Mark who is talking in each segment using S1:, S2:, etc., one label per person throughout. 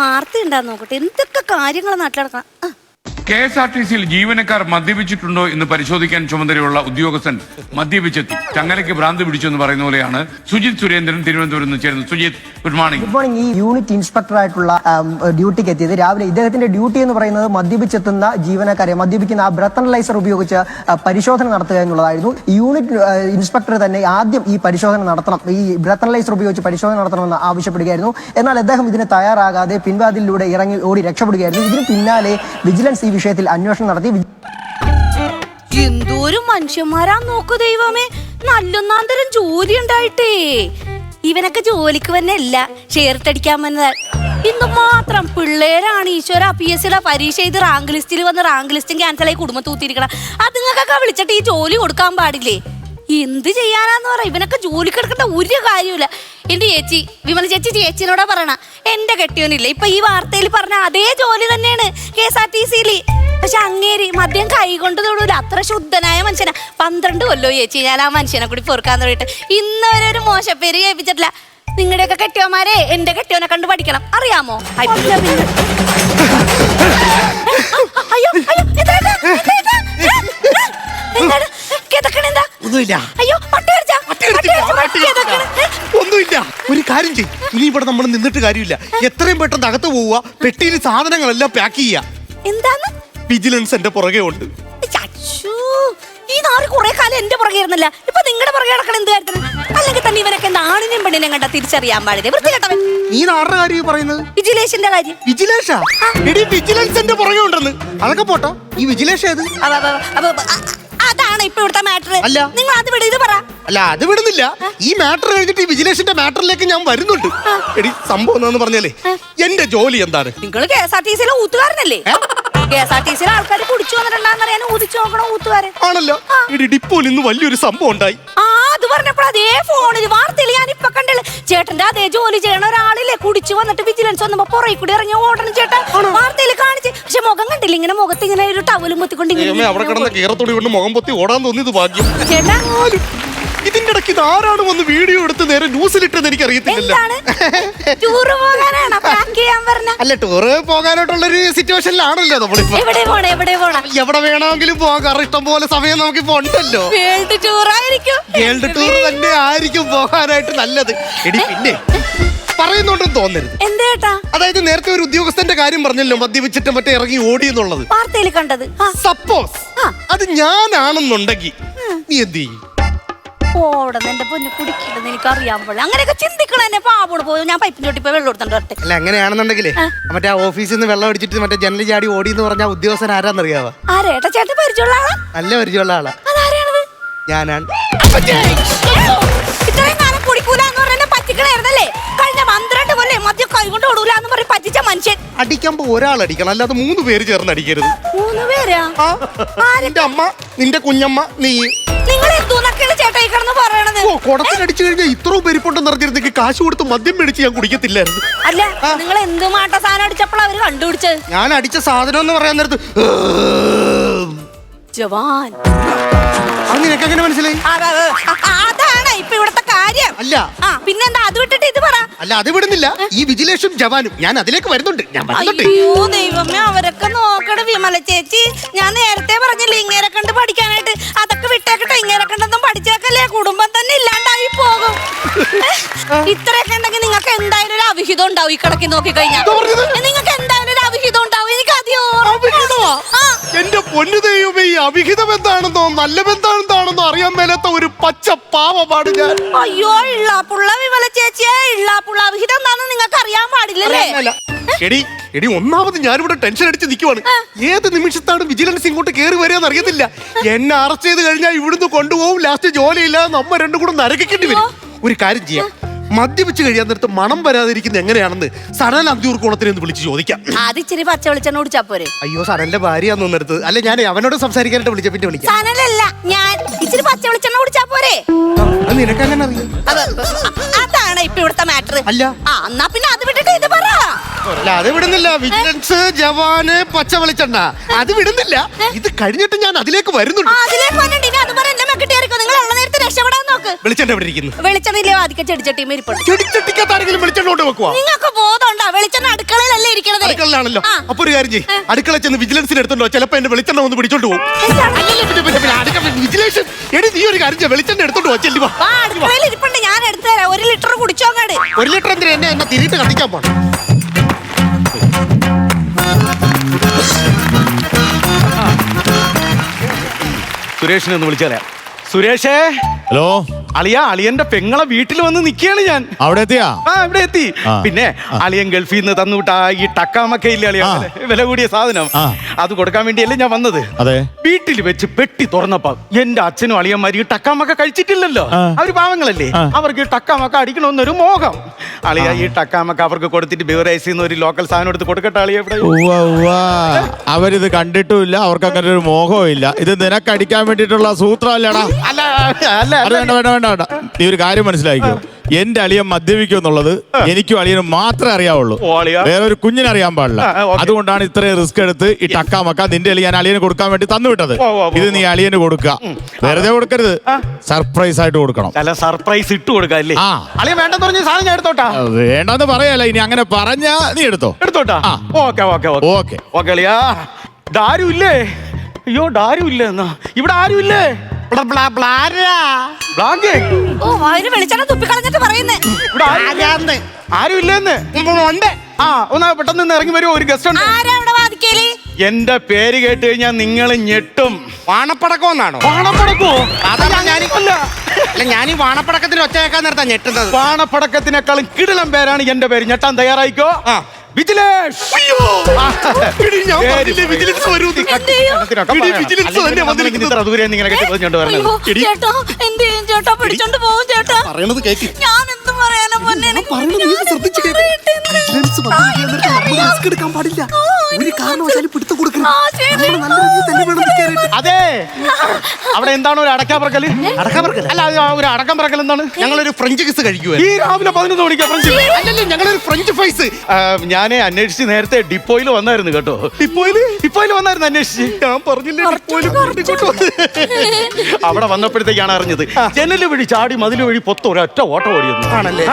S1: വാർത്ത ഉണ്ടാന്ന് നോക്കട്ടെ. എന്തൊക്കെ കാര്യങ്ങൾ നാട്ടിൽ ആ,
S2: കെ എസ് ആർ ടി സിയിൽ ജീവനക്കാർ മദ്യപിച്ചിട്ടുണ്ടോ എന്ന് പരിശോധിക്കാൻ ചുമതലയുള്ള ഉദ്യോഗസ്ഥൻ മദ്യപിച്ചെത്തി. ചങ്ങലയ്ക്ക് ഭ്രാന്ത് പിടിച്ചു എന്ന് പറയുന്ന പോലെയാണ് സുജിത് സുരേന്ദ്രൻ തിരുവനന്തപുരത്ത് ചേരുന്നത്. Sujith good morning
S3: good morning ഈ യൂണിറ്റ് ഇൻസ്പെക്ടർ ആയിട്ടുള്ള ഡ്യൂട്ടിക്ക് എത്തിയത് രാവിലെ ഇദ്ദേഹത്തിന്റെ ഡ്യൂട്ടി എന്ന് പറയുന്നത് മദ്യപിച്ചെത്തുന്ന ജീവനക്കാരെ മദ്യപിക്കുന്ന ആ ബ്രത്ത് അനലൈസർ ഉപയോഗിച്ച് പരിശോധന നടത്തുക എന്നുള്ളതായിരുന്നു. യൂണിറ്റ് ഇൻസ്പെക്ടർ തന്നെ ആദ്യം ഈ പരിശോധന നടത്തണം. ഈ ബ്രത്ത് അനലൈസർ ഉപയോഗിച്ച് പരിശോധന നടത്തണമെന്ന് ആവശ്യപ്പെടുകയായിരുന്നു. എന്നാൽ അദ്ദേഹം ഇതിന് തയ്യാറാകാതെ പിൻവാതിലൂടെ ഇറങ്ങി ഓടി രക്ഷപ്പെടുകയായിരുന്നു. ഇതിന് പിന്നാലെ വിജിലൻസ് ഈ വിഷയത്തിൽ അന്വേഷണം നടത്തി
S1: എന്തോരും മനുഷ്യന്മാരാ നോക്കു ദൈവമേ. നല്ലൊന്നാന്തരം ജോലി ഉണ്ടായിട്ടേ ഇവനൊക്കെ ജോലിക്ക് തന്നെയല്ല ഷെയർട്ടടിക്കാൻ വന്നതാ. ഇന്ന് മാത്രം പിള്ളേരാണ് ഈശ്വര പി എസ് സിയുടെ പരീക്ഷ ചെയ്ത് റാങ്ക് ലിസ്റ്റിൽ വന്ന് റാങ്ക് ലിസ്റ്റും ക്യാൻസൽ ആയി കുടുംബത്തൂത്തിരിക്കണം അതുങ്ങൾക്കൊക്കെ വിളിച്ചിട്ട് ഈ ജോലി കൊടുക്കാൻ പാടില്ലേ? എന്ത് ചെയ്യാനാന്ന് പറ. ഇവനൊക്കെ ജോലിക്ക് എടുക്കേണ്ട ഒരു കാര്യമില്ല എന്റെ ചേച്ചി വിമല ചേച്ചി ചേച്ചിനോടാ പറയണ. എന്റെ കെട്ടിയോനില്ല. ഇപ്പൊ ഈ വാർത്തയിൽ പറഞ്ഞ അതേ ജോലി തന്നെയാണ് കെ എസ് ആർ ടി സിയിൽ പക്ഷെ അങ്ങേരി മദ്യം കൈകൊണ്ട് തൊടൂല. അത്ര ശുദ്ധനായ മനുഷ്യനാ. പന്ത്രണ്ട് കൊല്ലോ ചേച്ചി. ഞാൻ ആ മനുഷ്യനെ കൂടി പൊറുക്കാൻ തുടങ്ങിയിട്ട് ഇന്നവരെ ഒരു മോശപ്പേര് കേൾപ്പിച്ചിട്ടില്ല. നിങ്ങളുടെയൊക്കെ കെട്ടിയോമാരെ എന്റെ കെട്ടിയോനെ കണ്ട് പഠിക്കണം. അറിയാമോ?
S4: ഒന്നുമില്ല.
S1: അയ്യോ പട്ടി കടിച്ചാ?
S4: പട്ടി കടിച്ചില്ല,
S1: പട്ടി
S4: പട്ടി
S1: കടിച്ചാ?
S4: കടിച്ചില്ല. ഒന്നുമില്ല. ഒരു കാര്യം ചെയ്യും. ഇനി ഇവിടെ നമ്മൾ നിന്നിട്ട് കാര്യമില്ല. എത്രയും പെട്ടെന്ന് അകത്ത് പോവുക പെട്ടിയിൽ സാധനങ്ങളെല്ലാം പാക്ക് ചെയ്യാ
S1: എന്താന്ന്?
S4: വിജിലൻസ് എന്റെ പുറകെ ഉണ്ട്.
S1: ഈ നാറ് കുറെ കാലം എന്റെ പുറകെ ഇരുന്നില്ല ഇപ്പൊ നിങ്ങളുടെ പുറകെ നടക്കണം എന്ത് കാര്യത്തിന്? അല്ലെങ്കിൽ തന്നെ ഇവനൊക്കെ എന്താ ആണിനെയും പെണ്ണിനെയും കണ്ടാ തിരിച്ചറിയാൻ പാടില്ല? വൃത്തികെട്ടവൻ
S4: നീ കാര്യം ഈ പറയുന്നത്?
S1: വിജിലേഷിന്റെ കാര്യം.
S4: വിജിലേഷാ എടി വിജിലൻസ് എന്റെ പുറകെ ഉണ്ടെന്ന്. അതൊക്കെ പോട്ടോ. ഈ വിജിലേഷ് ഏത്?
S1: അവ, അവ, അവ, അവ, അ- അതാണ് ഇപ്പൊ ഇവിടുത്തെ മാറ്റർ
S4: അല്ല.
S1: നിങ്ങൾ അത് വിട് ഇത് പറ.
S4: അല്ല അത് വിടുന്നില്ല. ഈ മാറ്റർ കഴിഞ്ഞിട്ട് ഈ വിജിലേഷന്റെ മാറ്ററിലേക്ക് ഞാൻ വരുന്നുണ്ട്. എടി സംഭവം എന്താന്ന് പറഞ്ഞാലേ എന്റെ ജോലി എന്താണ്?
S1: നിങ്ങൾ കെ എസ് ആർ ടി സിയിലെ ഊത്തുകാരനല്ലേ? കെ എസ് ആർ ടി സിയിലെ ആൾക്കാർ കുടിച്ചു വന്നിട്ടുണ്ടാന്ന് അറിയാൻ ഊതിച്ചു നോക്കണ ഊത്തുകാരൻ
S4: ആണല്ലോ. എടി ഡിപ്പോയിൽ ഇന്ന് വലിയൊരു സംഭവം ഉണ്ടായി.
S1: ആ അത് പറഞ്ഞപ്പോൾ അതേ ഫോണിൽ വാർത്തയിൽ ഞാൻ ഇപ്പൊ കണ്ടല്ലേ ചേട്ടന്റെ അതേ ജോലി ചെയ്യണ ഒരാളില്ലേ കുടിച്ചു വന്നിട്ട് വിജിലൻസ് വന്നപ്പോ പുറകെ കൂടി ഇറങ്ങി ഓടണം ചേട്ടൻ വാർത്തയിൽ കാണിച്ച്. പക്ഷെ മുഖം കണ്ടില്ല ഇങ്ങനെ മുഖത്ത് ഇങ്ങനെ ഒരു ടവലും മുത്തിക്കൊണ്ട് ഇങ്ങനെ
S4: അവിടെ കിടന്ന കേരളത്തോടി കൊണ്ട് മുഖം പൊത്തി ഓടാൻ തോന്നിയത് ഭാഗ്യം.
S1: ചേട്ടാ.
S4: ഇതിന്റെ ഇടയ്ക്ക് ഇത് ആരാണ് വന്ന് വീഡിയോ എടുത്ത് നേരെ ന്യൂസിൽ ഇട്ടത് എനിക്ക് അറിയത്തില്ലല്ലോ
S1: എന്താണ്? ടൂറ് പോകാനാണ്? പാക്ക് ചെയ്യാൻ പറഞ്ഞ?
S4: അല്ല ടൂറ് പോകാനായിട്ടുള്ളൊരു സിറ്റുവേഷനിലാണല്ലോ നമ്മളിപ്പോ.
S1: എവിടെ പോണ എവിടെ പോണ?
S4: എവിടെ വേണമെങ്കിലും പോകാം. കാരണം ഇഷ്ടം പോലെ സമയം നമുക്കിപ്പോ ഉണ്ടല്ലോ.
S1: വേൾഡ് ടൂറായിരിക്കും
S4: വേൾഡ് ടൂർ തന്നെ ആയിരിക്കും പോകാനായിട്ട് നല്ലത്. എടി പിന്നെ പറയുന്നുണ്ടെന്ന് തോന്നരുത്.
S1: എന്തേട്ടാ
S4: അതായത് നേരത്തെ ഒരു ഉദ്യോഗസ്ഥന്റെ കാര്യം പറഞ്ഞല്ലോ മദ്യപിച്ചിട്ട് മറ്റേ ഇറങ്ങി ഓടി എന്നുള്ളത്.
S1: വാർത്തയിൽ കണ്ടത്. ആ.
S4: സപ്പോസ്
S1: ആ.
S4: അത് ഞാനാണെന്നുണ്ടെങ്കിൽ നീ എന്ത് ചെയ്യും?
S1: എന്റെ പൊന്നു കുടിക്കില്ലെന്ന് എനിക്ക് അറിയാൻ പാടില്ല അങ്ങനെയൊക്കെ ചിന്തിക്കണം എന്നെ. പാവോട് പോയി. ഞാൻ ചോട്ടി പോയി വെള്ളം
S4: അല്ല അങ്ങനെയാണെന്നുണ്ടെങ്കിലേ മറ്റേ ആ ഓഫീസിൽ നിന്ന് വെള്ളം അടിച്ചിട്ട് മറ്റേ ജനൽ ചാടി ഓടി എന്ന് പറഞ്ഞ ഉദ്യോഗസ്ഥൻ ആരാന്നറിയാവാ?
S1: ആരേട്ടാ ചേട്ടൻ പരിചയമുള്ള ആളാ?
S4: നല്ല പരിചയമുള്ള ആളാ.
S1: അതാരാണത്?
S4: ഞാനാണ്.
S1: ഇത്രയും കാലം കുടിക്കൂല എന്ന് പറഞ്ഞ പറ്റിക്കണായിരുന്നല്ലേ കഴിഞ്ഞ പന്ത്രണ്ട് കൊല്ലേ മദ്യം കൈകൊണ്ട് പറഞ്ഞ് പറ്റിച്ച മനുഷ്യൻ.
S4: അടിക്കുമ്പോ ഒരാൾ അടിക്കണം. അല്ലാതെ മൂന്ന് പേര് ചേർന്ന് അടിക്കരുത്.
S1: മൂന്ന് പേരാ?
S4: ആ നിന്റെ അമ്മ നിന്റെ കുഞ്ഞമ്മ നീ.
S1: നിങ്ങൾ എന്തോന്നൊക്കെയാണ് ചേട്ടാ ഈ കിടന്ന് പറയണത്
S4: ഓ കുടത്തിനടിച്ചു കഴിഞ്ഞാൽ ഇത്രയും പെരിപ്പൊണ്ടെന്ന് അറിഞ്ഞിരുന്നെങ്കിൽ കാശ് കൊടുത്ത് മദ്യം മേടിച്ച് ഞാൻ കുടിക്കത്തില്ലായിരുന്നു.
S1: അല്ല നിങ്ങൾ എന്ത് മാട്ട സാധനം അടിച്ചപ്പോൾ അവർ കണ്ടുപിടിച്ചത്?
S4: ഞാൻ അടിച്ച സാധനം എന്ന് പറയാൻ നേരത്ത്
S1: ജവാൻ.
S4: അത് നിനക്ക് എങ്ങനെ മനസ്സിലായി?
S1: ആ, ആ, അതാണ് ഇപ്പൊ ഇവിടത്തെ കാര്യം.
S4: അല്ല.
S1: ആ പിന്നെന്താ അത് വിട്ടിട്ട് ഇത് പറ.
S4: അല്ല അത് വിടുന്നില്ല. ഈ വിജിലേഷും ജവാനും ഞാൻ അതിലേക്ക് വരുന്നുണ്ട്. ഞാൻ വരുന്നുണ്ട്.
S1: അയ്യോ ദൈവമേ അവരൊക്കെ നോക്കണം വിമല ചേച്ചി. ഞാൻ നേരത്തെ പറഞ്ഞില്ലേ ഇങ്ങേരെ കണ്ട് പഠിക്കാനായിട്ട്. അതൊക്കെ വിട്ടേക്കട്ടെ ഇങ്ങേരെ കണ്ടൊന്നും പഠിച്ചേക്കല്ലേ കുടുംബം ഇത്രയൊക്കെ ഉണ്ടെങ്കിൽ നിങ്ങൾക്ക് എന്തായാലും ഒരു അവിഹിതം ഉണ്ടാവും ഈ കിടക്കി നോക്കി കഴിഞ്ഞാൽ നിങ്ങൾക്ക് എന്തായാലും ഒരു അവിഹിതം ഉണ്ടാവും. എനിക്ക്
S4: എന്റെ പൊന്നു ദൈവമേ ഈ അവിഹിതം എന്താണെന്നോ നല്ല ബന്ധാണെന്താണെന്നോ അറിയാൻ മേലാത്ത ഒരു പച്ച പാവമാണ് ഞാൻ.
S1: അയ്യോ ഇള്ളാപ്പുള്ള വിമല ചേച്ചിയെ ഇള്ളാപ്പുള്ള അവിഹിതം എന്താണെന്ന് നിങ്ങൾക്ക് അറിയാൻ പാടില്ലല്ലേ?
S4: എടി എടി ഒന്നാമത് ഞാനിവിടെ ടെൻഷൻ അടിച്ച് നിൽക്കുവാണ് ഏത് നിമിഷത്താണ് വിജിലൻസ് ഇങ്ങോട്ട് കയറി വരികയെന്ന് അറിയത്തില്ല. എന്നെ അറസ്റ്റ് ചെയ്ത് കഴിഞ്ഞാൽ ഇവിടുന്ന് കൊണ്ടുപോകും ലാസ്റ്റ് ജോലിയില്ലാതെ നമ്മ രണ്ടും കൂടെ നരകിക്കേണ്ടി വരും. ഒരു കാര്യം ചെയ്യാം. മദ്യപിച്ച് കഴിയാൻ നേരത്ത് മണം വരാതിരിക്കുന്ന എങ്ങനെയാണെന്ന് സനൽ അന്തിയൂർ കുളത്തിനെ ഒന്ന് വിളിച്ച് ചോദിക്കാം.
S1: അത് ഇച്ചിരി പച്ച വെളിച്ചെണ്ണ കുടിച്ചാ പോരെ.
S4: അയ്യോ സനലിന്റെ ഭാര്യയാന്ന് തോന്നെടുത്ത് അല്ല ഞാൻ അവനോട് സംസാരിക്കാനായിട്ട് വിളിച്ച പിന്നെ വിളിക്കാം.
S1: സനലല്ല ഞാൻ ഇച്ചിരി പച്ച വെളിച്ചെണ്ണ കുടിച്ചാ പോരെ.
S4: അത് നിനക്ക് അങ്ങനെ അറിയാം.
S1: അത് അതാണ് ഇപ്പൊ ഇവിടുത്തെ മാറ്റർ
S4: അല്ല.
S1: ആ എന്നാ പിന്നെ അത് വിട്ടിട്ട് ഇത് പറ.
S4: അല്ല അത് വിടുന്നില്ല. വിജിലൻസ് ജവാന് പച്ച വെളിച്ചെണ്ണ. അത് വിടുന്നില്ല. ഇത് കഴിഞ്ഞിട്ട് ഞാൻ അതിലേക്ക് വരുന്നുണ്ട്.
S1: അതിലേക്ക് വന്നിട്ട് ഇനി അത് പറ. രക്ഷപ്പെടാൻ നോക്ക്.
S5: വെളിച്ചെണ്ണ എവിടെ ഇരിക്കുന്നു?
S1: വെളിച്ചെണ്ണയിലെ വാദിക്ക ചെടിച്ചട്ടിയും ഇരിപ്പുണ്ട്.
S5: ചെടിച്ചട്ടിക്കകത്ത് ആരെങ്കിലും വെളിച്ചെണ്ണ കൊണ്ട് വെക്കുവാ?
S1: നിങ്ങൾക്ക് ബോധമുണ്ടോ? വെളിച്ചെണ്ണ അടുക്കളയിലല്ലേ ഇരിക്കണത്?
S5: അടുക്കളയിലാണല്ലോ. അപ്പൊ ഒരു കാര്യം ചെയ്യ്. അടുക്കള ചെന്ന് വിജിലൻസിന് എടുത്തോ ചിലപ്പോ എന്റെ വെളിച്ചെണ്ണ ഒന്ന് പിടിച്ചോണ്ട് പോകും വിജിലൻസ് എടി നീ ഒരു കാര്യം ചെയ്യ്, വെളിച്ചെണ്ണ എടുത്തോണ്ട് പോ ചെല്ലി വാ.
S1: വാ അടുക്കളയിൽ ഇരിപ്പുണ്ട്. ഞാൻ എടുത്തു തരാം ഒരു ലിറ്റർ കുടിച്ചോങ്ങാട്
S5: ഒരു ലിറ്റർ എന്തിനാ എന്നെ എന്നെ തിരിയിട്ട് കത്തിക്കാൻ പോണം? സുരേഷിനെ ഒന്ന് വിളിച്ചാലേ? സുരേഷേ?
S6: ഹലോ?
S5: അളിയ അളിയന്റെ പെങ്ങളെ വീട്ടിൽ വന്ന് നിൽക്കുകയാണ് ഞാൻ.
S6: അവിടെ എത്തിയാ?
S5: ആ ഇവിടെ എത്തി. പിന്നെ അളിയൻ ഗൾഫിൽ നിന്ന് തന്നുവിട്ട ഈ ടക്കാമൊക്കെ ഇല്ല അളിയ. വില- കൂടിയ സാധനം. അത് കൊടുക്കാൻ വേണ്ടിയല്ലേ ഞാൻ വന്നത്.
S6: അതെ.
S5: വീട്ടിൽ വെച്ച് പെട്ടി തുറന്നപ്പോ എന്റെ അച്ഛനും അളിയന്മാരും ഈ ടക്കാമൊക്കെ കഴിച്ചിട്ടില്ലല്ലോ.
S6: അവർ
S5: അവർ പാവങ്ങളല്ലേ? അവർക്ക് ഈ ടക്കാമൊക്കെ അടിക്കണമെന്നൊരു മോഹം. അളിയ ഈ ടക്കാമൊക്കെ അവർക്ക് കൊടുത്തിട്ട് ബിവറേസിൽ നിന്ന് ഒരു ലോക്കൽ സാധനം എടുത്ത് കൊടുക്കട്ടെ അളിയ ഇവിടെ?
S6: കണ്ടിട്ടും ഇല്ല അവരിത് കണ്ടിട്ടുമില്ല അവർക്ക് അങ്ങനെ ഒരു മോഹവും ഇല്ല. ഇത് നിനക്കടിക്കാൻ വേണ്ടിയിട്ടുള്ള സൂത്രമല്ലടാ
S5: അല്ല അല്ല
S6: അത് വേണ്ട വേണ്ട വേണ്ട വേണ്ട. നീ ഒരു കാര്യം മനസ്സിലാക്കിയോ എന്റെ അളിയൻ മദ്യപിക്കും എന്നുള്ളത് എനിക്കും അളിയനും മാത്രമേ അറിയാവുള്ളൂ.
S5: ഓ, അളിയാ.
S6: വേറെ ഒരു കുഞ്ഞിനെ അറിയാൻ പാടില്ല.
S5: ആ, ആ, ഓക്കേ.
S6: അതുകൊണ്ടാണ് ഇത്രയും റിസ്ക് എടുത്ത് ഈ ടക്കാ മക്ക നിന്റെ ഞാൻ അളിയന് കൊടുക്കാൻ വേണ്ടി
S5: ഓ, ഓ, ഓ,
S6: ഇത് നീ അളിയന് കൊടുക്കുക. വെറുതെ കൊടുക്കരുത്. സർപ്രൈസ് ആയിട്ട് കൊടുക്കണം.
S5: ചില സർപ്രൈസ് ഇട്ട് കൊടുക്കാല്ലേ
S6: ആ.
S5: അളിയ വേണ്ടെന്ന് പറഞ്ഞ സാധനം ഞാൻ എടുത്തോട്ടാ?
S6: വേണ്ടെന്ന് പറയല്ല ഇനി അങ്ങനെ പറഞ്ഞാ നീ എടുത്തോ?
S5: എടുത്തോട്ടാ?
S6: ആ.
S5: Okay okay
S6: okay.
S5: ഓക്കെ. അളിയാ. ഇതാരും ഇല്ലേ അയ്യോ ഇതാരും ഇല്ലേ എന്നാ. ഇവിടെ ആരും ഇല്ലേ
S1: ഓ അതിന് വെളിച്ചെണ്ണ തുപ്പിക്കളഞ്ഞിട്ട് പറയുന്നേ?
S5: ഇവിടെ ആരും- ആരും ഇല്ലെന്ന് ഉണ്ട്. ആ ഒന്ന് പെട്ടെന്ന് ഇറങ്ങി വരുമോ ഒരു ഗസ്റ്റ് ഉണ്ട്.
S1: ആരാ ഇവിടെ വാദിക്കൽ?
S5: എന്റെ പേര് കേട്ട് കഴിഞ്ഞാൽ നിങ്ങൾ ഞെട്ടും.
S4: വാണപ്പടക്കം? എന്നാണോ
S5: വാണപ്പടക്കോ
S4: അതല്ല ഞാൻ
S5: അല്ല.
S4: അല്ല ഞാൻ ഈ വാണപ്പടക്കത്തിന് ഒച്ചയേക്കാൻ നേരത്താ ഞെട്ടുന്നത്.
S5: വാണപ്പടക്കത്തിനേക്കാളും കിടിലം പേരാണ് എന്റെ പേര്. ഞെട്ടാൻ തയ്യാറായിക്കോ?
S4: ആ.
S5: വിജിലേഷ്! പറയണത് കേക്ക്.
S1: ഞാൻ പറയാനാ പൊന്നെ
S5: എടുക്കാൻ പാടില്ല. ഒരു കാരണവശാലും പിടുത്തം കൊടുക്കരുത്
S1: ആ, ശരി.
S5: നമ്മൾ നല്ല രീതിയിൽ തന്നെ വേണം അതെ. അവിടെ എന്താണ് ഒരു അടക്കാ
S4: പറക്കൽ
S5: അല്ല ഒരു അടക്കം പറക്കൽ എന്താണ്
S4: ഒരു ഫ്രഞ്ച് കിസ് കഴിക്കുക
S5: ഈ രാവിലെ പതിനൊന്ന് മണിക്ക് ഫ്രഞ്ച്
S4: അല്ലല്ല ഞങ്ങൾ ഒരു ഫ്രഞ്ച് ഫ്രൈസ്
S5: ഞാനെ അന്വേഷിച്ച് നേരത്തെ ഡിപ്പോയിൽ വന്നായിരുന്നു കേട്ടോ. ഡിപ്പോയിൽ ഡിപ്പോയിൽ വന്നായിരുന്നു അന്വേഷിച്ച്. ഞാൻ പറഞ്ഞില്ല ഡിപ്പോയിൽ അവിടെ വന്നപ്പോഴത്തേക്കാണ് അറിഞ്ഞത്. ജനൽ വഴി ചാടി മതിൽ വഴി പൊത്ത ഒരൊറ്റ ഓട്ടം ഓടിയെന്ന്.
S4: ആണല്ലേ?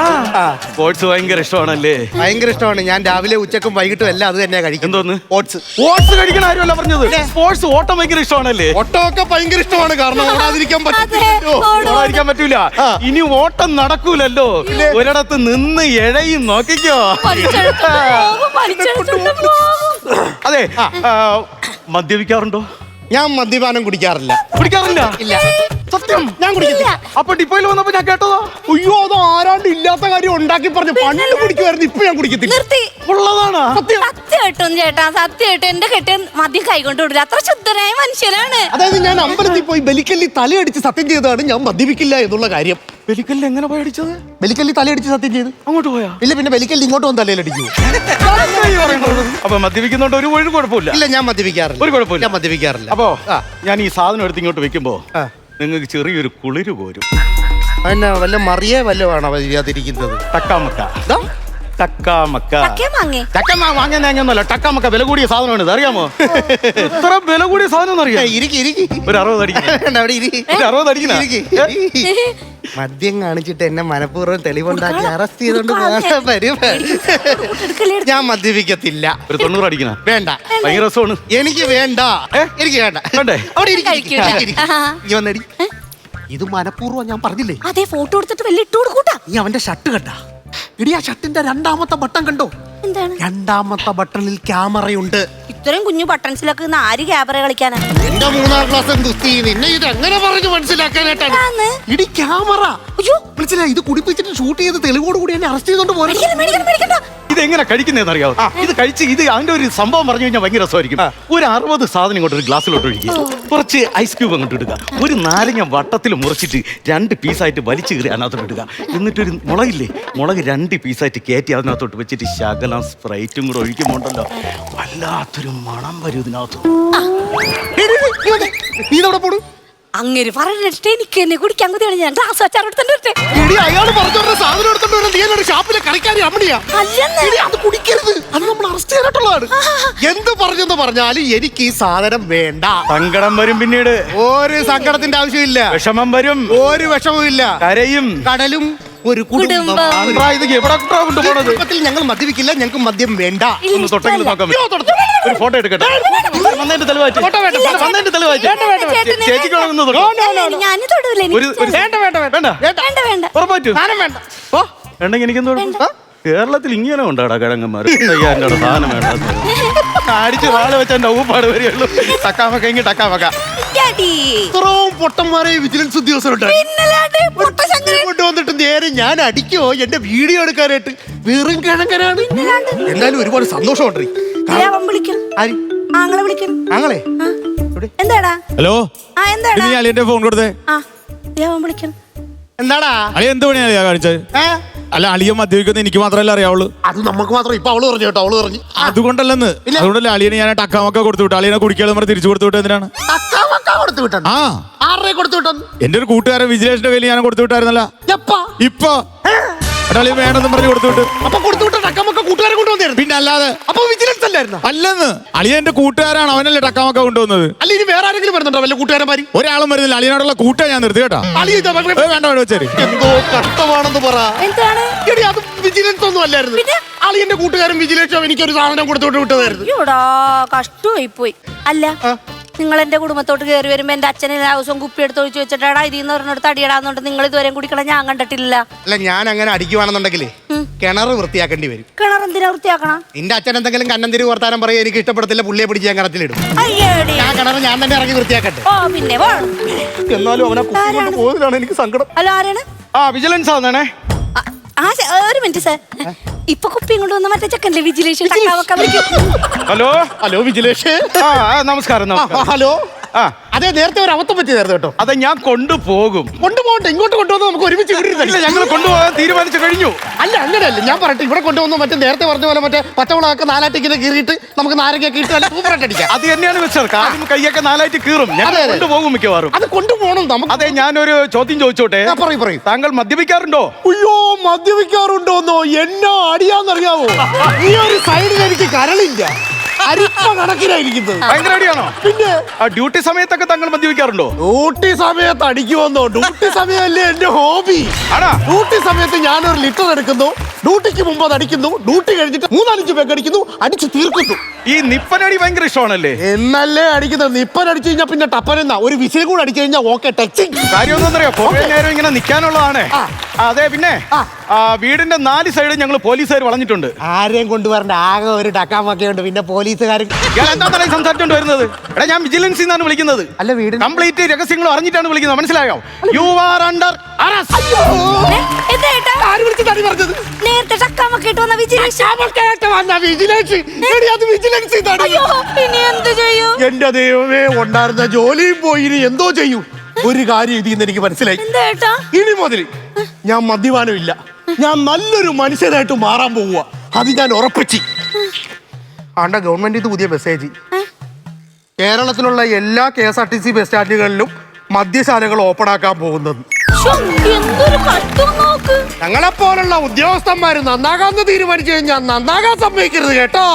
S5: സ്പോർട്സ് ഭയങ്കര ഇഷ്ടമാണല്ലേ?
S4: ഭയങ്കര ഇഷ്ടമാണ്. ഞാൻ രാവിലെ ഉച്ചക്കും വൈകിട്ടും എല്ലാം അത് തന്നെയാ കഴിക്കും
S5: എന്തോന്ന്?
S4: ഓട്സ്
S5: സ്പോർട്സ് കഴിക്കണ ആരുമല്ല പറഞ്ഞത്. സ്പോർട്സ് ഓട്ടം ഭയങ്കര ഇഷ്ടമാണല്ലേ?
S4: ഒക്കെ ഭയങ്കര ഇഷ്ടമാണ്. കാരണം ഓടാതിരിക്കാൻ
S1: പറ്റില്ല
S5: ഓടാതിരിക്കാൻ പറ്റൂല. ഇനി ഓട്ടം നടക്കൂലല്ലോ. ഒരിടത്ത് നിന്ന് എഴയും നോക്കിക്കോ. അതെ മദ്യപിക്കാറുണ്ടോ?
S4: ഞാൻ മദ്യപാനം കുടിക്കാറില്ല.
S5: കുടിക്കാറില്ല?
S4: ഇല്ല.
S5: സത്യം.
S4: ഞാൻ കുടിക്കത്തില്ല.
S5: അപ്പൊ ഡിപ്പോയിൽ വന്നപ്പോ ഞാൻ കേട്ടതോ?
S4: അയ്യോ അത് ആരാണ്ട് ഇല്ലാത്ത കാര്യം ഉണ്ടാക്കി പറഞ്ഞു. പണ്ട് കുടിക്കുമായിരുന്നു ഇപ്പൊ ഞാൻ കുടിക്കത്തില്ല.
S1: നിർത്തി.
S5: ഉള്ളതാണ്.
S1: സത്യമായിട്ടും ചേട്ടാ സത്യമായിട്ടും എന്റെ കെട്ടിയൻ മദ്യം കൈകൊണ്ട് വിടില്ല. അത്ര ശുദ്ധനായ മനുഷ്യനാണ്
S4: അതായത് ഞാൻ അമ്പലത്തിൽ പോയി ബലിക്കല്ലി തലയടിച്ച് സത്യം ചെയ്തതാണ് ഞാൻ മദ്യപിക്കില്ല എന്നുള്ള കാര്യം.
S5: വെലിക്കല്ല് എങ്ങനെ പോയി അടിച്ചത്?
S4: ബലിക്കല്ലി തലയടിച്ച് സത്യം ചെയ്തു.
S5: അങ്ങോട്ട് പോയാ?
S4: ഇല്ല പിന്നെ ബലിക്കല്ലി ഇങ്ങോട്ട് വന്ന് തലയിലടിക്കൂ
S5: അപ്പൊ മദ്യപിക്കുന്നോണ്ട് ഒരു ഒരു കുഴപ്പമില്ല.
S4: ഇല്ല ഞാൻ മദ്യപിക്കാറില്ല.
S5: ഒരു കുഴപ്പമില്ല.
S4: ഞാൻ മദ്യപിക്കാറില്ല.
S5: അപ്പോ ഞാൻ ഈ സാധനം എടുത്ത് ഇങ്ങോട്ട് വെക്കുമ്പോ. നിങ്ങൾക്ക് ചെറിയൊരു കുളിര് പോരും.
S4: എന്നാ വല്ല മറിയേ വല്ല വേണോ വരികയാതിരിക്കുന്നത്
S1: തക്കാമക്ക. മാങ്ങേ.
S5: ടക്കാമക്ക വില കൂടിയ സാധനമാണ് ഇത്. അറിയാമോ? ഇത്ര വില കൂടിയ സാധനം അറിയാം.
S4: ഇരിക്കി ഇരിക്കി.
S5: ഒരു അറുപത് അടിക്കണം.
S4: അവിടെ ഇരി.
S5: ഒരു അറുപത് അടിക്കുന്ന
S4: ഇരിക്ക്. മദ്യം കാണിച്ചിട്ട് എന്നെ മനഃപൂർവം തെളിവുണ്ടാക്കി അറസ്റ്റ് ചെയ്തോണ്ട് പോകാൻ പരിപാടി ഞാൻ മദ്യപിക്കത്തില്ല.
S5: ഒരു തൊണ്ണൂറ് അടിക്കണ?
S4: വേണ്ട.
S5: ഭയങ്കര രസമാണ്.
S4: എനിക്ക് വേണ്ട. എനിക്ക് വേണ്ട.
S5: വേണ്ടേ?
S4: അവിടെ ഇരിക്ക്, വന്നടി. ഇത് മനഃപൂർവം ഞാൻ പറഞ്ഞില്ലേ?
S1: അതെ ഫോട്ടോ എടുത്തിട്ട് വലിയ ഇട്ടോട് കൂട്ടാ
S4: നീ അവന്റെ ഷർട്ട് കണ്ട ഇടി ആ ഷർട്ടിന്റെ രണ്ടാമത്തെ ബട്ടൺ കണ്ടോ?
S1: എന്താണ്?
S4: രണ്ടാമത്തെ ബട്ടണിൽ ക്യാമറയുണ്ട്.
S1: ഇത്രയും കുഞ്ഞു ബട്ടൺസിലൊക്കെ ഇന്ന് ആര് ക്യാമറ കളിക്കാനാ?
S4: എന്റെ മൂന്നാം ക്ലാസ് കുസ്തി നിന്നെ ഇത് എങ്ങനെ പറഞ്ഞു മനസ്സിലാക്കാനായിട്ടാണ്?
S1: ആന്ന്.
S4: ഇടി ക്യാമറ.
S1: അയ്യോ.
S4: മനസ്സിലായി? ഇത് കുടിപ്പിച്ചിട്ട് ഷൂട്ട് ചെയ്ത് തെളിവോട് കൂടി എന്നെ അറസ്റ്റ് ചെയ്തോണ്ട് പോരാ
S1: മേടിക്കണം, മേടിക്കണം, മേടിക്കണ്ട.
S5: ഇത് എങ്ങനെ കഴിക്കുന്നതെന്ന് അറിയാവോ? ഇത് കഴിച്ച് ഇത് അതിന്റെ ഒരു സംഭവം പറഞ്ഞു കഴിഞ്ഞാൽ ഭയങ്കര രസമായിരിക്കും. ഒരു അറുപത് സാധനം ഇങ്ങോട്ട് ഒരു ഗ്ലാസ്സിലോട്ട് ഒഴിക്കുക. കുറച്ച് ഐസ് ക്യൂബ് അങ്ങോട്ട് ഇടുക. ഒരു നാരങ്ങ വട്ടത്തിൽ മുറിച്ചിട്ട് രണ്ട് പീസായിട്ട് വലിച്ചു കയറി അതിനകത്തോട്ട് ഇടുക. എന്നിട്ടൊരു മുളകില്ലേ? മുളക് രണ്ട് പീസായിട്ട് കയറ്റി അതിനകത്തോട്ട് വെച്ചിട്ട് ശകലം സ്പ്രൈറ്റും കൂടെ ഒഴിക്കുമ്പോണ്ടല്ലോ. വല്ലാത്തൊരു മണം വരും ഇതിനകത്ത്.
S4: നീ ഇതെവിടെ പോണു?
S1: അങ്ങേര് പറഞ്ഞിട്ട് എനിക്ക് എന്നെ കുടിക്കാൻ കുതിയാണ് ഞാൻ ഗ്ലാസ് വെച്ചാൽ എടുത്തിട്ട്
S4: എടി അയാൾ പറഞ്ഞോണ്ട് സാധനം എടുത്തോണ്ട് വരാൻ നീ എന്നോട് ഷാപ്പിലെ അമ്മണിയാ?
S1: അല്ലെന്ന്.
S4: എടി, അത് കുടിക്കരുത്. അത് നമ്മൾ അറസ്റ്റ് ചെയ്തിട്ടുള്ളതാണ് എന്ത് പറഞ്ഞെന്ന് പറഞ്ഞാലും എനിക്ക് ഈ സാധനം വേണ്ട.
S6: സങ്കടം വരും പിന്നീട്.
S4: ഒരു സങ്കടത്തിന്റെ ആവശ്യമില്ല.
S6: വിഷമം വരും.
S4: ഒരു വിഷമവും ഇല്ല.
S6: കരയും.
S4: കടലും ഒരു കുടുംബം.
S1: കുടുംബം.
S6: ആണ്ട്രാ, ഇത് എവിടെ കൊണ്ടുപോണത്?
S4: കുടുംബത്തിൽ ഞങ്ങൾ മദ്യപിക്കില്ല ഞങ്ങൾക്ക് മദ്യം വേണ്ട.
S6: ഒന്ന് തൊട്ടെങ്കിലും നോക്കാൻ
S4: അയ്യോ.
S6: ഒരു ഫോട്ടോ എടുക്കട്ടെ. വന്നതിന്റെ തെളിവായിട്ട്.
S4: വേണ്ട,
S6: വന്നതിന്റെ തെളിവായിട്ട്. ചേച്ചിക്ക് എനിക്കെന്തോ കേരളത്തിൽ ഇങ്ങനെ ഉണ്ടാടാ കിഴങ്ങന്മാർ തയ്യാറിന്റെ സാധനം വേണ്ട. അടിച്ച് വാള വെച്ച എന്റെ ഊപ്പാട് വരികയുള്ളൂ. ടക്കാമക്ക ഇങ്ങി ടക്കാമക്ക
S4: ഇത്രയും പൊട്ടന്മാരെ വിജിലൻസ് ഉദ്യോഗസ്ഥരുണ്ട്.
S1: പിന്നല്ലാണ്ട് പൊട്ടശങ്കരൻ.
S4: കൊണ്ടുവന്നിട്ട് നേരെ ഞാൻ അടിക്കോ? എന്റെ വീഡിയോ എടുക്കാനായിട്ട് വെറും കിഴങ്ങനാണ്. എന്തായാലും ഒരുപാട് സന്തോഷമുണ്ട്.
S1: ദേ അവൻ വിളിക്കും
S4: ആര്?
S1: ആങ്ങളെ. എന്താടാ?
S6: ഹലോ?
S1: ആ എന്താടാ?
S6: നീ അളിയന്റെ ഫോൺ കൊടുത്തേ.
S1: ആ ദേ അവൻ വിളിക്കും
S4: എന്താടാ?
S6: അളിയ എന്ത് പണിയാണ് ഞാൻ കാണിച്ചത് അല്ല അളിയ മദ്യപിക്കുന്ന എനിക്ക് മാത്രമല്ല അറിയാവുള്ളൂ.
S4: അത് നമുക്ക് മാത്രം. ഇപ്പൊ അവൾ പറഞ്ഞു കേട്ടോ അവൾ പറഞ്ഞു.
S6: അതുകൊണ്ടല്ലെന്ന്. അതുകൊണ്ടല്ലേ അളിയനെ ഞാൻ ടക്കാമൊക്കെ കൊടുത്തു വിട്ടു അളിയനെ കുടിക്കാതെ നമ്മൾ തിരിച്ചു കൊടുത്തു വിട്ടു എന്തിനാണ്?
S4: കൊടുത്തു വിട്ടു
S6: ആ.
S4: ആരുടെ കൊടുത്തു വിട്ടു
S6: എന്റെ ഒരു കൂട്ടുകാരൻ വിജിലേഷന്റെ കയ്യിൽ ഞാൻ കൊടുത്തു വിട്ടായിരുന്നല്ല. ഇപ്പൊ? എടാ, അളിയൻ വേണമെന്നും പറഞ്ഞ് കൊടുത്തു വിട്ടു
S4: അപ്പൊ കൊടുത്തുവിട്ട വിട്ട കൂട്ടുകാരെ കൊണ്ടുവന്നായിരുന്നു
S6: പിന്നെ അല്ലാതെ
S4: അപ്പൊ വിജിലൻസ് അല്ലായിരുന്നു?
S6: അല്ലെന്ന്. അളിയൻ എന്റെ കൂട്ടുകാരാണ് അവനല്ലേ ടക്കാമൊക്കെ കൊണ്ടുവന്നത്.
S4: അല്ല ഇനി വേറെ ആരെങ്കിലും വരുന്നുണ്ടോ? വല്ല കൂട്ടുകാരന്മാര്?
S6: ഒരാളും വരുന്നില്ല. അളിയനോടുള്ള കൂട്ടാ ഞാൻ നിർത്തി കേട്ടോ.
S4: അളി ഇതാ
S6: ഏ,
S4: മകളെ-
S6: വേണ്ട വേണ്ട വെച്ചേര്.
S4: എന്തോ കഷ്ടമാണെന്ന് പറ.
S1: എന്താണ്?
S4: എടി അത് വിജിലൻസ് ഒന്നും അല്ലായിരുന്നു.
S1: പിന്നെ?
S4: അളിയന്റെ കൂട്ടുകാരൻ വിജിലൻസോ എനിക്കൊരു സാധനം കൊടുത്തോട്ട് വിട്ടതായിരുന്നു.
S1: അയ്യോടാ കഷ്ടമായി പോയി അല്ല നിങ്ങൾ എന്റെ കുടുംബത്തോട്ട് കയറി വരുമ്പോൾ എന്റെ അച്ഛനെ എല്ലാ ദിവസവും കുപ്പി എടുത്ത് ഒഴിച്ച് വെച്ചിട്ടാടാ ഇതിന്ന് പറഞ്ഞെടുത്ത് അടിയടാന്നുണ്ട് നിങ്ങൾ ഇതുവരെ കുടിക്കണം ഞാൻ കണ്ടിട്ടില്ല.
S4: അല്ല ഞാൻ അങ്ങനെ അടിക്കുവാണെന്നുണ്ടെങ്കിൽ കിണർ വൃത്തിയാക്കേണ്ടി വരും.
S1: കിണർ എന്തിനാ വൃത്തിയാക്കണം?
S4: നിന്റെ അച്ഛൻ എന്തെങ്കിലും കണ്ണന്തിരി വർത്താനം പറയും? എനിക്ക് ഇഷ്ടപ്പെടത്തില്ല പുള്ളിയെ പിടിച്ച് ഞാൻ കിണറ്റിലിടും
S1: അയ്യേടി.
S4: ഞാൻ കിണർ ഞാൻ തന്നെ ഇറങ്ങി വൃത്തിയാക്കട്ടെ.
S1: ഓ പിന്നെ
S4: എന്നാലും അവനെ പോയതിലാണ് എനിക്ക് സങ്കടം.
S1: ഹലോ ആരാണ്?
S6: ആ വിജിലൻസ്
S1: ആ ഒരു മിനിറ്റ് സാർ. ഇപ്പൊ കുപ്പിയും കൊണ്ടുവന്ന മറ്റേ ചെക്കന്റെ വിജിലേഷൻ
S6: ഹലോ?
S4: ഹലോ വിജിലേഷ്.
S6: ആ ആ, നമസ്കാരം
S4: ആ,
S6: നമസ്കാരം.
S4: ഹലോ?
S6: ആ
S4: അതെ നേരത്തെ ഒരു അബദ്ധം നേരത്തെ കേട്ടോ.
S6: അതെ ഞാൻ കൊണ്ടുപോകും.
S4: കൊണ്ടുപോകട്ടെ ഇങ്ങോട്ട് കൊണ്ടുവന്ന് നമുക്ക് ഒരുമിച്ച്
S6: ഇല്ല
S4: വിടരുതല്ലേ
S6: ഞങ്ങൾ കൊണ്ടുപോകാൻ തീരുമാനിച്ചു കഴിഞ്ഞു.
S4: അല്ല അങ്ങനെയല്ല ഞാൻ പറയട്ടെ ഇവിടെ കൊണ്ടുവന്ന് മറ്റേ നേരത്തെ പറഞ്ഞ പോലെ മറ്റേ പച്ചമുളകൊക്കെ നാലാട്ടിങ്ങനെ കീറിയിട്ട് നമുക്ക് നാരങ്ങയൊക്കെ ഇട്ട് നല്ല സൂപ്പറായിട്ട് അടിക്കാം
S6: അത് തന്നെയാണ് വെച്ചത് കാലും കൈയൊക്കെ നാലായിട്ട് കീറും. ഞാൻ
S4: അതെ, അതെ.
S6: കൊണ്ടുപോകും മിക്കവാറും.
S4: അത് കൊണ്ടുപോകണം നമുക്ക്.
S6: അതെ ഞാനൊരു ചോദ്യം ചോദിച്ചോട്ടെ?
S4: ആ, പറയൂ പറയൂ.
S6: താങ്കൾ മദ്യപിക്കാറുണ്ടോ?
S4: അയ്യോ മദ്യപിക്കാറുണ്ടോന്നോ? എന്നാ അടിയാന്നറിയാവോ? ഈ ഒരു സൈഡിൽ എനിക്ക് കരളില്ല. അരിപ്പ കണക്കിനായിരിക്കുന്നത്.
S6: ഭയങ്കര അടിയാണോ
S4: പിന്നെ
S6: ആ ഡ്യൂട്ടി സമയത്തൊക്കെ താങ്കൾ മദ്യപിക്കാറുണ്ടോ?
S4: ഡ്യൂട്ടി സമയത്ത് അടിക്കുമെന്നോ? ഡ്യൂട്ടി സമയമല്ലേ എന്റെ ഹോബി?
S6: ആണോ?
S4: ഡ്യൂട്ടി സമയത്ത് ഞാനൊരു ലിറ്റർ എടുക്കുന്നു. ഡ്യൂട്ടിക്ക് മുമ്പ് അത് അടിക്കുന്നു. ഡ്യൂട്ടി കഴിഞ്ഞിട്ട് മൂന്നാലഞ്ച് പേക്ക് അടിക്കുന്നു. അടിച്ച് തീർക്കുന്നു.
S6: ഈ നിപ്പനടി ഭയങ്കര ഇഷ്ടമാണല്ലേ?
S4: എന്നല്ലേ അടിക്കുന്നത്? നിപ്പൻ അടിച്ചു കഴിഞ്ഞാൽ പിന്നെ ടപ്പനെന്ന ഒരു വിസിൽ കൂടെ അടിച്ചു കഴിഞ്ഞാൽ ഓക്കെ ടച്ചിങ്.
S6: കാര്യം ഒന്നറിയോ കുറെ നേരം ഇങ്ങനെ നിൽക്കാനുള്ളതാണ്. അതെ പിന്നെ
S4: ആ.
S6: വീടിന്റെ നാല് സൈഡ് ഞങ്ങൾ പോലീസുകാർ വളഞ്ഞിട്ടുണ്ട്.
S4: ആരെയും കൊണ്ടുവരണ്ട. ആകെ ഒരു ടക്കാമൊക്കെ ഉണ്ട് പിന്നെ പോലീസുകാരും
S6: ഇയാൾ ഈ സംസാരിച്ചോണ്ട് വരുന്നത്? എടാ ഞാൻ വിജിലൻസിൽ നിന്നാണ് വിളിക്കുന്നത്.
S4: അല്ല വീട്
S6: കംപ്ലീറ്റ് രഹസ്യങ്ങൾ അറിഞ്ഞിട്ടാണ് വിളിക്കുന്നത്. മനസ്സിലായോ? യു ആർ അണ്ടർ
S1: അറസ്റ്റ് എന്താ ഏട്ടാ?
S4: ആര് വിളിച്ചിട്ടാണ് ഈ പറഞ്ഞത്?
S1: നേരത്തെ ചക്കാമൊക്കെ ഇട്ട് വന്ന
S4: വിജിലൻസ്.
S1: അയ്യോ ഇനി എന്ത് ചെയ്യൂ?
S4: എന്റെ ദൈവമേ ഉണ്ടായിരുന്ന ജോലിയും പോയി ഇനി എന്തോ ചെയ്യൂ? ഒരു കാര്യം ഇതിൽ നിന്ന് എനിക്ക് മനസ്സിലായി.
S1: എന്താ ഏട്ടാ?
S4: ഇനി മുതൽ ഞാൻ മദ്യപാനമില്ല. ഞാൻ നല്ലൊരു മനുഷ്യനായിട്ട് മാറാൻ പോവുക അത് ഞാൻ ഉറപ്പിച്ച്. ആണ്ട ഗവൺമെന്റ് ഇത് പുതിയ മെസ്സേജ് കേരളത്തിലുള്ള എല്ലാ K S R T C bus സ്റ്റാൻഡുകളിലും മദ്യശാലകൾ ഓപ്പൺ ആക്കാൻ പോകുന്നത്.
S1: ശ്ശോ, എന്തൊരു നോക്ക്.
S4: ഞങ്ങളെ പോലുള്ള ഉദ്യോഗസ്ഥന്മാര് നന്നാകാന്ന് തീരുമാനിച്ചു കഴിഞ്ഞാൽ നന്നാകാൻ സമ്മതിക്കരുത് കേട്ടോ.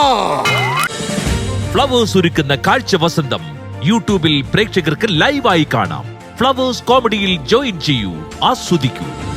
S7: ഫ്ലവേഴ്സ് ഒരുക്കുന്ന കാഴ്ച വസന്തം യൂട്യൂബിൽ പ്രേക്ഷകർക്ക് ലൈവായി കാണാം. ഫ്ലവേഴ്സ് കോമഡിയിൽ ജോയിൻ ചെയ്യൂ ആസ്വദിക്കൂ.